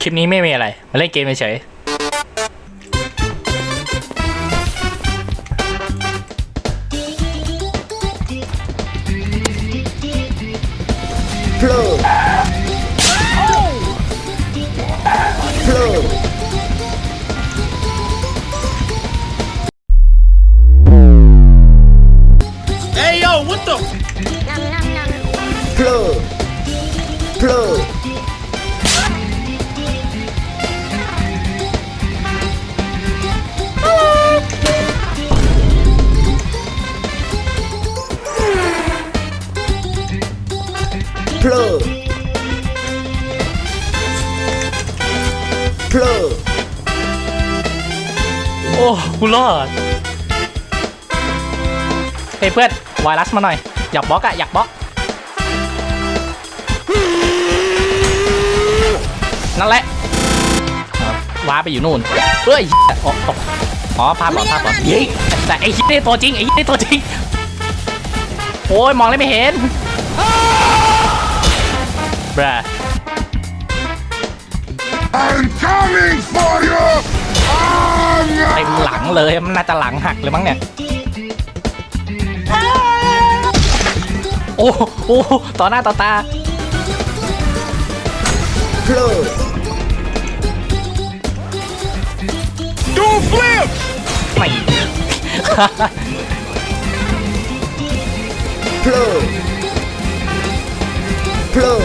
คลิปนี้ไม่มีอะไร มาเล่นเกมเฉย อ้กูรอดเฮ้ยเพื่อนไวรัสมาหน่อย อยากบล็อกอะอยากบล็อก นั่นแหละครับว้าไปอยู่นู่นเฮ้ยอ๋อตกอ๋อพาบอลพาบอลยิงแต่ไอ้ยี่นี่ตัวจริงไอ้ยี่นี่ตัวจริง โอ้ยมองเลยไม่เห็นบรา I'm coming for you! เต็มหลังเลยมันน่าจะหลังหักเลยมั้งเนี่ย โอ้โอ้ต่อหน้าต่อตาเพลิง Do flip! ไม่เพลิงเพลิง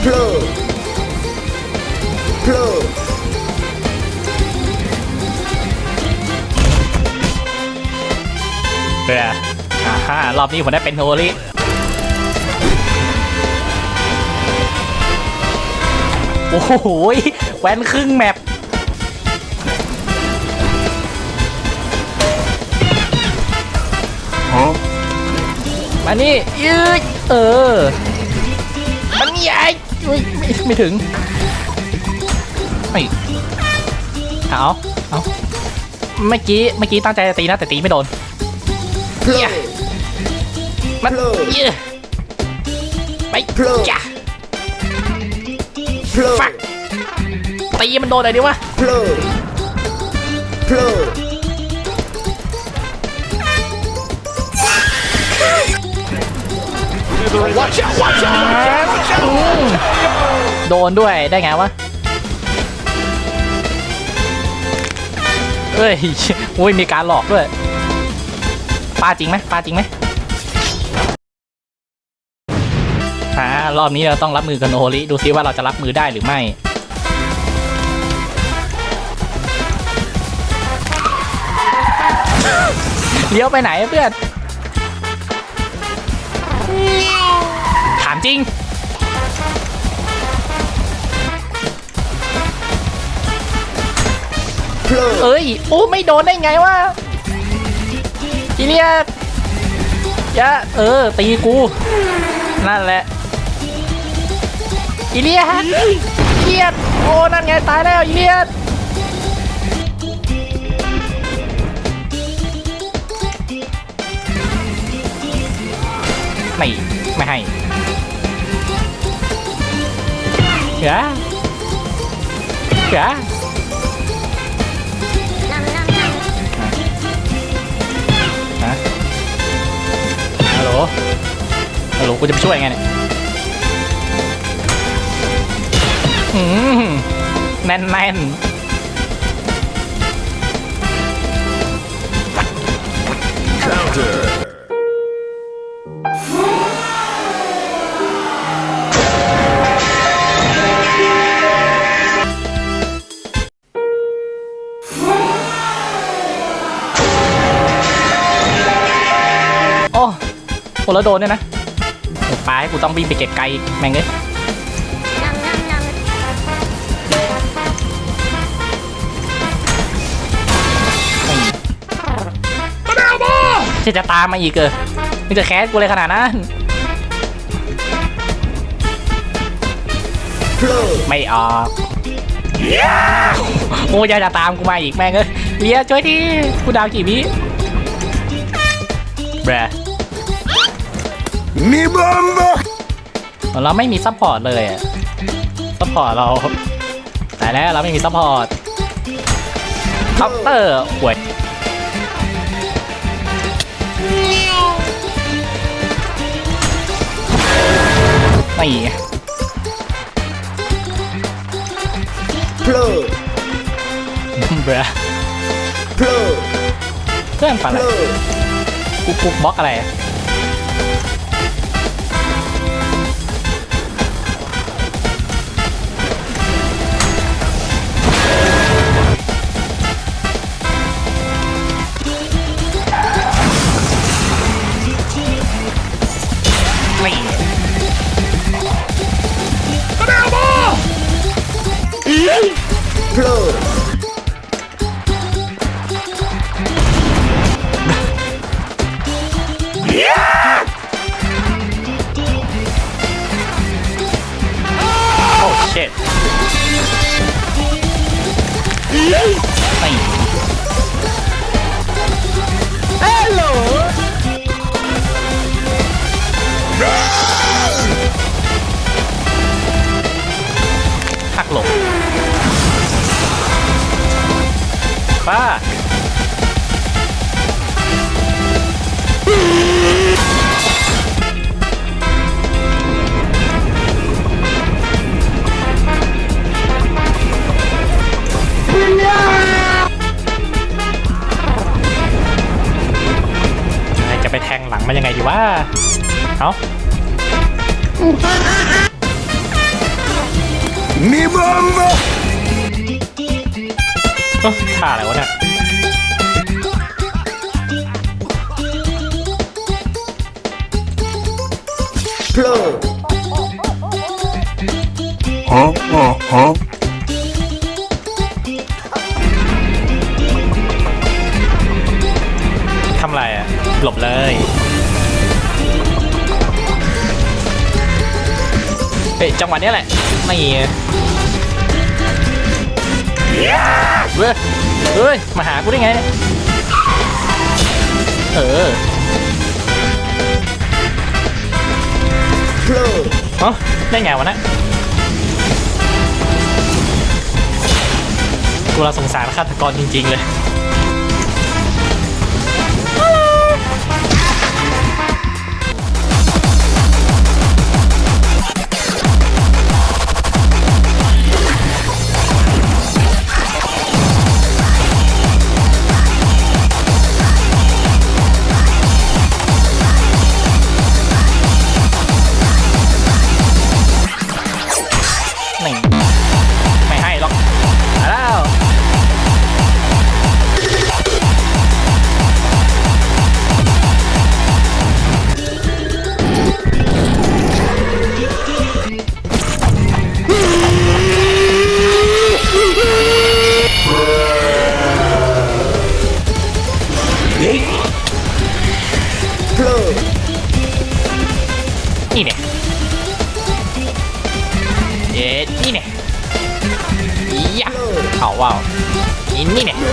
เพลิงเพลิ เบื่ออ่าฮะรอบนี้ผมได้เป็นโฮลี่โอ้โหยแวนครึ่งแมปมานี่ยืดเออ มันใหญ่อุ๊ยไม่ไม่ถึงไม่เอาเอาเมื่อกี้ เมื่อกี้ตั้งใจจะตีนะ แต่ตีไม่โดนเพ ลิงมันเพลิงเยอะไปเพลิงจ้ะเพลิงฟักตีมันโดนอะไรดีวะเพลิงเพลิงโดนด้วยได้ไงวะเอ้ยอุ้ยมีการหลอกด้วย ปาจริงไหมปาจริงไหมอ่ารอบนี้เราต้องรับมือกับโนโฮริดูซิว่าเราจะรับมือได้หรือไม่เลี้ยวไปไหนเพื่อน ถามจริงเพลิงเอ้ย โอ้ ไม่โดนได้ไงวะ อีเลียดยะเออ ตีกู นั่นแหละ อีเลียดเลียดโอ้ นั่นไง ตายแล้ว อีเลียดไม่ ไม่ให้เดี๋ยวเดี๋ยว ฮัลโหลกูจะไปช่วยไงเนี่ยอืมแน่นแน่นโอ้โหแล้วโดนเนี่ยนะ ปลาให้กูต้องวิ่งไปเก็บไกลแม่งเลยจะจะตามมาอีกเออมึงจะแคสกูเลยขนาดนั้น ไม่ออกโอ้ยจะตามกูมาอีกแม่งเอ้ยเลียช่วยทีกูดาวกี่วิแบร Me bomba! เราไม่มีซัพพอร์ตเลยอะซัพซัพพอร์ตเราแต่แล้วเราไม่มีซัพพอร์ตคัพเตอร์ห่วยไม่เพลอเบื่อเพลอเพื่อนฝันเพอะไรลอกุ๊กกุ๊กบล็อกอะไร ป้า จะไปแทงหลังมันยังไงดีวะ เอา Mi mamma! เอ้าท่าอะไรวะเนี่ยเพลอ Huh? Huh? Huh? ทำไรอะ หลบเลยเฮ้ยจังหวะเนี้ยแหละ ไม่ เว้ยเฮ้ย มาหากูได้ไงเนี่ย เออเพลอเอ้าได้ไงวะเนะกูเราสงสารฆาตกรจริง ๆ เลย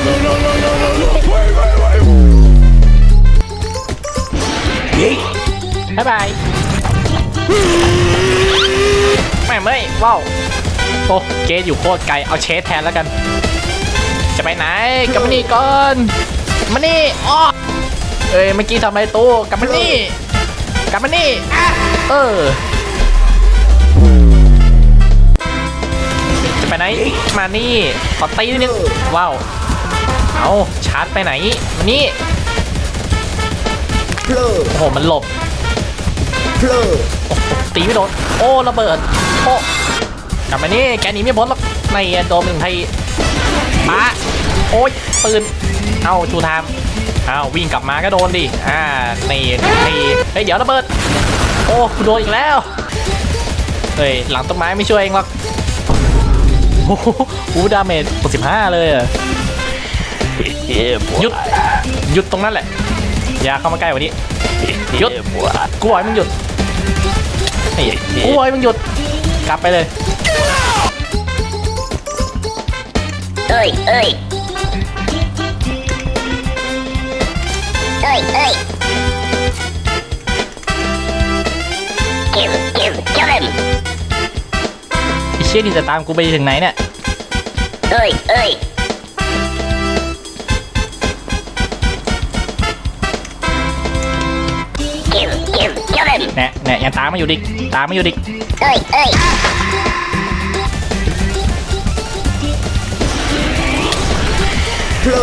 บ๊ายบายแม่เม่ว้าวโอ้เกสอยู่โคตรไกล เอาเชสแทนแล้วกัน จะไปไหนกลับมานี่ก่อนมานี่อ้อเอ้ยเมื่อกี้ทำอะไรตู้กลับมานี่กลับมานี่เออจะไปไหนมานี่ขอตีนิดนึงว้าว เอาชาร์จไปไหนมานี่เพลอโอ้โหมันหลบเพลอโอ้โหตีไม่โดนโอ้ระเบิดโอ้กลับมานี่แกหนีไม่พ้นหรอกในโดนหนึ่งทีมาโอ้ยปืนเอาชูทามเอาวิ่งกลับมาก็โดนดิอ่านี่หนึ่งทีเฮ้ยเดี๋ยวระเบิดโอ้กูโดนอีกแล้วเฮ้ยหลังต้นไม้ไม่ช่วยเองหรอกโอ้โหกูดาเมจ65เลยอะ หยุดหยุดตรงนั้นแหละ อย่าเข้ามาใกล้กว่านี้หยุดกูบอกให้มึงหยุดไอ้กูบอกให้มึงหยุดกลับไปเลย Oi, oi. Oi, oi. Kill, kill, kill him. ไอ้เชชี่ยนี่จะตามกูไปถึงไหนเนี่ยเอ้ยเอ้ย แน่แน่ยังตามมาอยู่ดิตามมาอยู่ดิเอ้ยเอ้ยเพลอ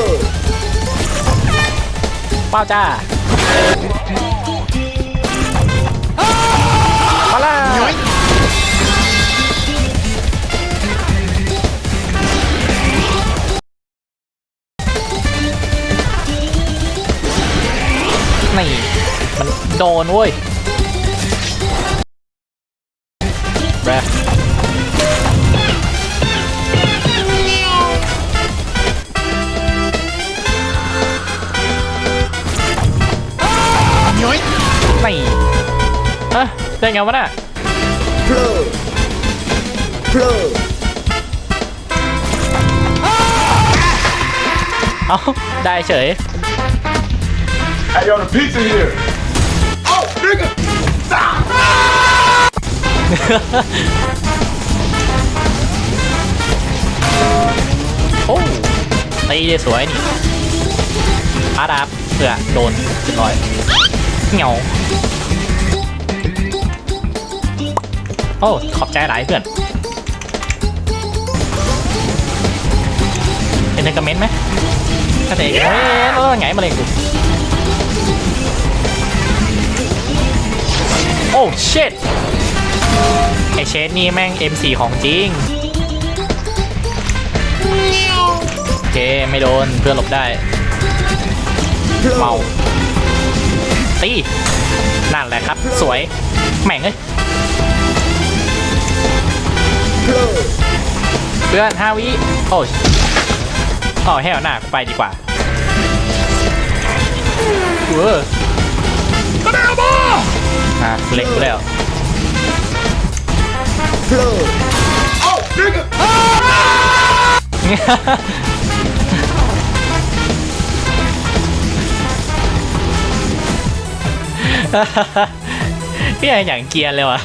เป้าจ้ามาละนี่มันโดนเว้ย ฮ้ยได้ไงวะน่ะเพลอเพลอเอ้าได้เฉย Hey, yo, the pizza here. Oh, nigga. โอ้ตีได้สวยนี่อาดาบเพื่อโดนเรียบร้อยเหงีย โอ้ ขอบใจหลายเพื่อนเป็นเอกเมนต์ไหมถ้าเด็กเฮ้ยแล้วไงมาเลยกูโอ้เชดไอเชดนี่แม่ง M4 ของจริงโอเค ไม่โดนเพื่อนหลบได้เพลอเมาตีนั่นแหละครับ สวย แม่งเอ้ย เพลอเพื่อนห้าวิ โอ้ยอ๋อแห้วหน้ากูไปดีกว่าเอออะเล็กกูแล้วเพลอ Oh, nigga. พี่ไออย่างเกรียนเลยวะ